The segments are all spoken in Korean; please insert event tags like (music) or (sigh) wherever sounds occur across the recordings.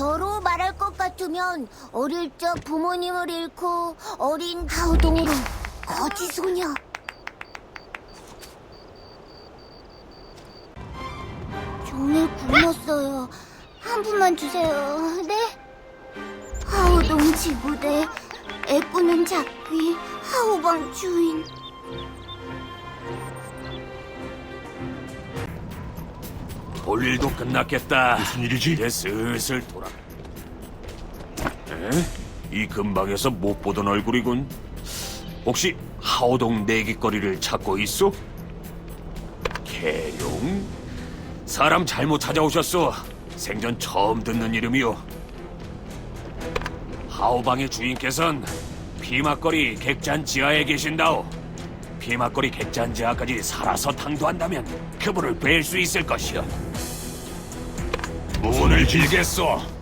저로 말할 것 같으면 어릴 적 부모님을 잃고 어린 하우동으로 거지 소녀. 종일 굶었어요. 한 푼만 주세요. 네? 하우동 지구대 애꾸는 작귀 하우방 주인. 볼 일도 끝났겠다. 무슨 일이지? 이제 슬슬 돌아. 에? 이 근방에서 못 보던 얼굴이군. 혹시 하오동 내기거리를 찾고 있어? 개룡? 사람 잘못 찾아오셨어. 생전 처음 듣는 이름이요. 하오방의 주인께선 피막거리 객잔 지하에 계신다오. 피막거리 객잔 지하까지 살아서 당도한다면 그분을 뵐 수 있을 것이오. 문을 길겠소.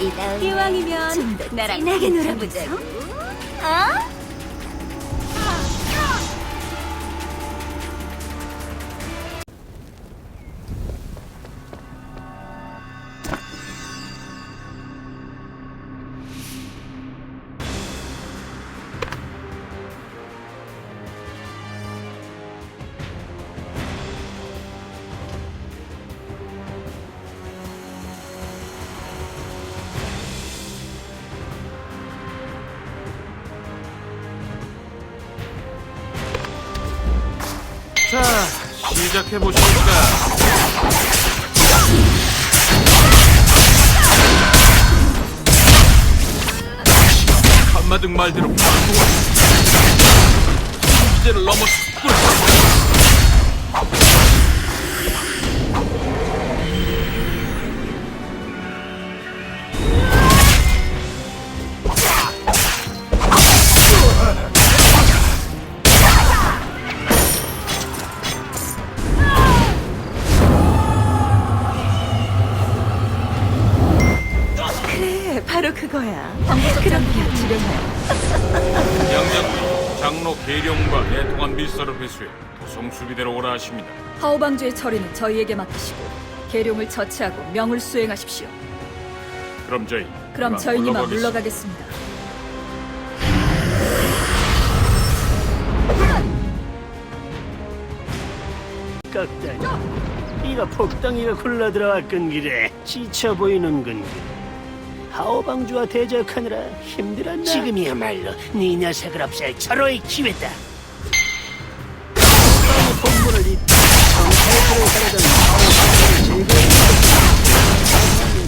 이왕이면 좀 더 나랑 진하게 놀아보자고. 어? 자, 시작해 보십니까? 한마등 말대로 방송을 이제는 넘어섰군. 거야. 그런 게 지령해. 양장군 장로 계룡과 내통한 밀서를 회수해 도성 수비대로 오라 하십니다. 하오방주의 처리는 저희에게 맡기시고 계룡을 처치하고 명을 수행하십시오. 그럼 저희 그럼 이만 저희님만 물러가겠습니다. 물러가겠습니다. 꺾다니 이가 폭덩이가 굴러들어왔건 기래 지쳐 보이는군 하오방주와 대적하느라 힘들었나? 지금이야말로 네 녀석을 없앨 절호의 기회다. 본분을 제거해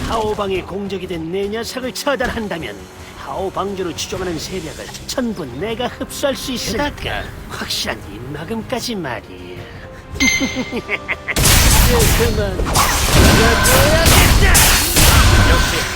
하오방의 공적이 된 내 녀석을 처단한다면 하오방주로 추종하는 세력을 전부 내가 흡수할 수 있으니까 확실한 입막음까지 말이야. 이제 (laughs) 그만. 헌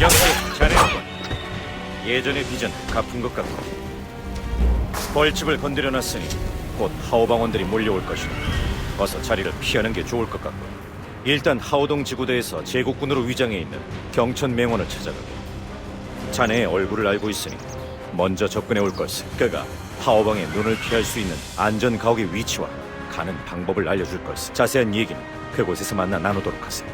역시 잘해왔군. 예전의 빚은 갚은 것 같고 벌집을 건드려놨으니 곧 하오방원들이 몰려올 것이다. 어서 자리를 피하는 게 좋을 것 같고 일단 하오동 지구대에서 제국군으로 위장해 있는 경천 맹원을 찾아가게. 자네의 얼굴을 알고 있으니 먼저 접근해 올 것을. 그가 하오방의 눈을 피할 수 있는 안전 가옥의 위치와 가는 방법을 알려줄 것을. 자세한 얘기는 그곳에서 만나 나누도록 하세요.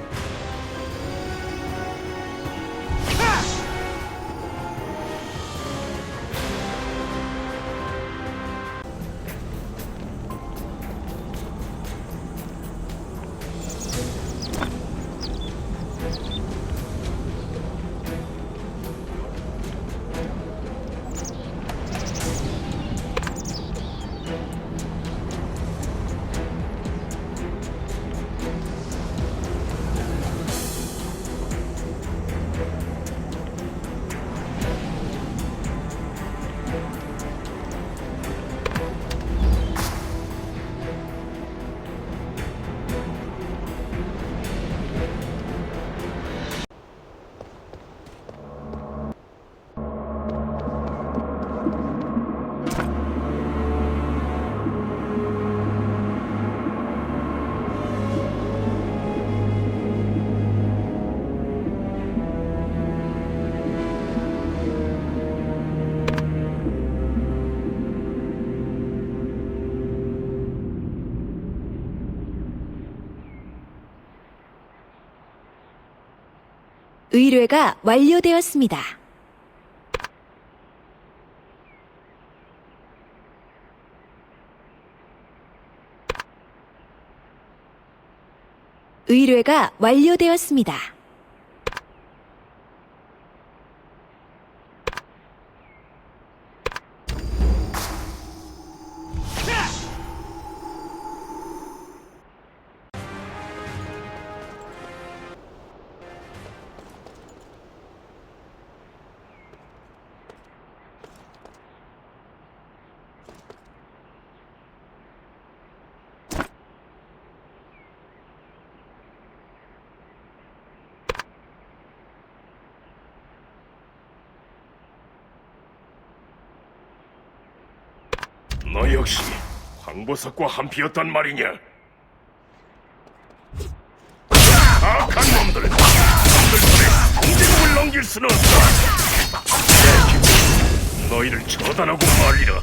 의뢰가 완료되었습니다. 의뢰가 완료되었습니다. 너 역시 황보석과 한피였단 말이냐? 악한 놈들, 놈들 손에 공제국을 넘길 수는 없다. 내 기분, 너희를 처단하고 말리라.